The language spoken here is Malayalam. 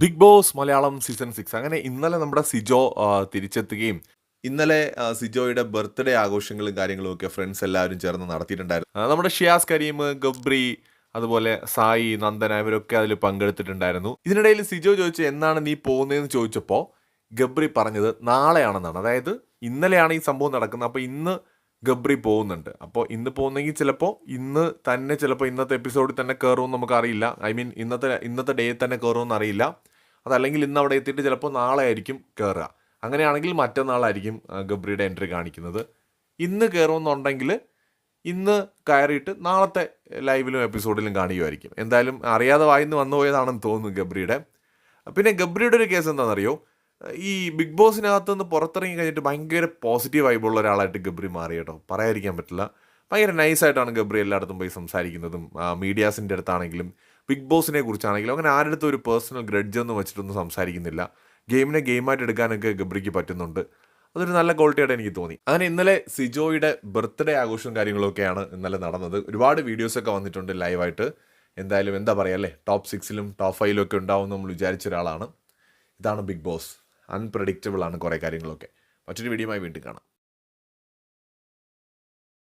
Bigg Boss Malayalam season six അങ്ങനെ ഇന്നലെ നമ്മുടെ സിജോ തിരിച്ചെത്തുകയും ഇന്നലെ സിജോയുടെ ബർത്ത്ഡേ ആഘോഷങ്ങളും കാര്യങ്ങളും ഒക്കെ ഫ്രണ്ട്സ് എല്ലാവരും ചേർന്ന് നടത്തിയിട്ടുണ്ടായിരുന്നു. നമ്മുടെ ഷിയാസ് കരീം ഗബ്രി അതുപോലെ സായി നന്ദന ഇവരൊക്കെ അതിൽ പങ്കെടുത്തിട്ടുണ്ടായിരുന്നു. ഇതിനിടയിൽ സിജോ ചോദിച്ചു എന്നാണ് നീ പോകുന്നതെന്ന് ചോദിച്ചപ്പോൾ ഗബ്രി പറഞ്ഞത് നാളെയാണെന്നാണ്. അതായത് ഇന്നലെയാണ് ഈ സംഭവം നടക്കുന്നത്. അപ്പോൾ ഇന്ന് ഗബ്രി പോകുന്നുണ്ട്. അപ്പോൾ ഇന്ന് പോകുന്നെങ്കിൽ ചിലപ്പോൾ ഇന്ന് തന്നെ ചിലപ്പോൾ ഇന്നത്തെ എപ്പിസോഡിൽ തന്നെ കയറുമെന്ന് നമുക്ക് അറിയില്ല ഐ മീൻ ഇന്നത്തെ ഇന്നത്തെ ഡേ തന്നെ കയറുമെന്ന് അറിയില്ല അതല്ലെങ്കിൽ ഇന്ന് അവിടെ എത്തിയിട്ട് ചിലപ്പോൾ നാളെ ആയിരിക്കും കയറുക അങ്ങനെയാണെങ്കിൽ മറ്റന്നാളായിരിക്കും ഗബ്രിയുടെ എൻട്രി കാണിക്കുന്നത്. ഇന്ന് കയറുമെന്നുണ്ടെങ്കിൽ ഇന്ന് കയറിയിട്ട് നാളത്തെ ലൈവിലും എപ്പിസോഡിലും കാണിക്കുമായിരിക്കും എന്തായാലും അറിയാതെ വായിന്ന് വന്നു പോയതാണെന്ന് തോന്നുന്നു ഗബ്രിയുടെ. പിന്നെ ഗബ്രിയുടെ ഒരു കേസ് എന്താണെന്നറിയോ? ഈ ബിഗ് ബോസിനകത്ത് നിന്ന് പുറത്തിറങ്ങി കഴിഞ്ഞിട്ട് ഭയങ്കര പോസിറ്റീവ് വൈബുള്ള ഒരാളായിട്ട് ഗബ്രി മാറി കേട്ടോ. പറയാതിരിക്കാൻ പറ്റില്ല. ഭയങ്കര നൈസായിട്ടാണ് ഗബ്രി എല്ലായിടത്തും പോയി സംസാരിക്കുന്നതും മീഡിയാസിന്റെ അടുത്താണെങ്കിലും ബിഗ് ബോസിനെ കുറിച്ചാണെങ്കിലും അങ്ങനെ ആരുടെ ഒരു പേഴ്സണൽ ഗ്രഡ്ജ് ഒന്നും വെച്ചിട്ടൊന്നും സംസാരിക്കുന്നില്ല. ഗെയിമിനെ ഗെയിമായിട്ട് എടുക്കാനൊക്കെ ഗബ്രിക്ക് പറ്റുന്നുണ്ട്. അതൊരു നല്ല ക്വാളിറ്റിയായിട്ട് എനിക്ക് തോന്നി. അങ്ങനെ ഇന്നലെ സിജോയുടെ ബർത്ത്ഡേ ആഘോഷവും കാര്യങ്ങളൊക്കെയാണ് ഇന്നലെ നടന്നത്. ഒരുപാട് വീഡിയോസൊക്കെ വന്നിട്ടുണ്ട് ലൈവായിട്ട് എന്തായാലും എന്താ പറയുക അല്ലേ? ടോപ്പ് സിക്സിലും ടോപ്പ് ഫൈവിലും ഒക്കെ ഉണ്ടാവും നമ്മൾ വിചാരിച്ച ഒരാളാണ്. ഇതാണ് ബിഗ് ബോസ് അൺപ്രഡിക്റ്റബിൾ ആണ് കുറേ കാര്യങ്ങളൊക്കെ. മറ്റൊരു വീഡിയോയുമായി വീണ്ടും കാണാം.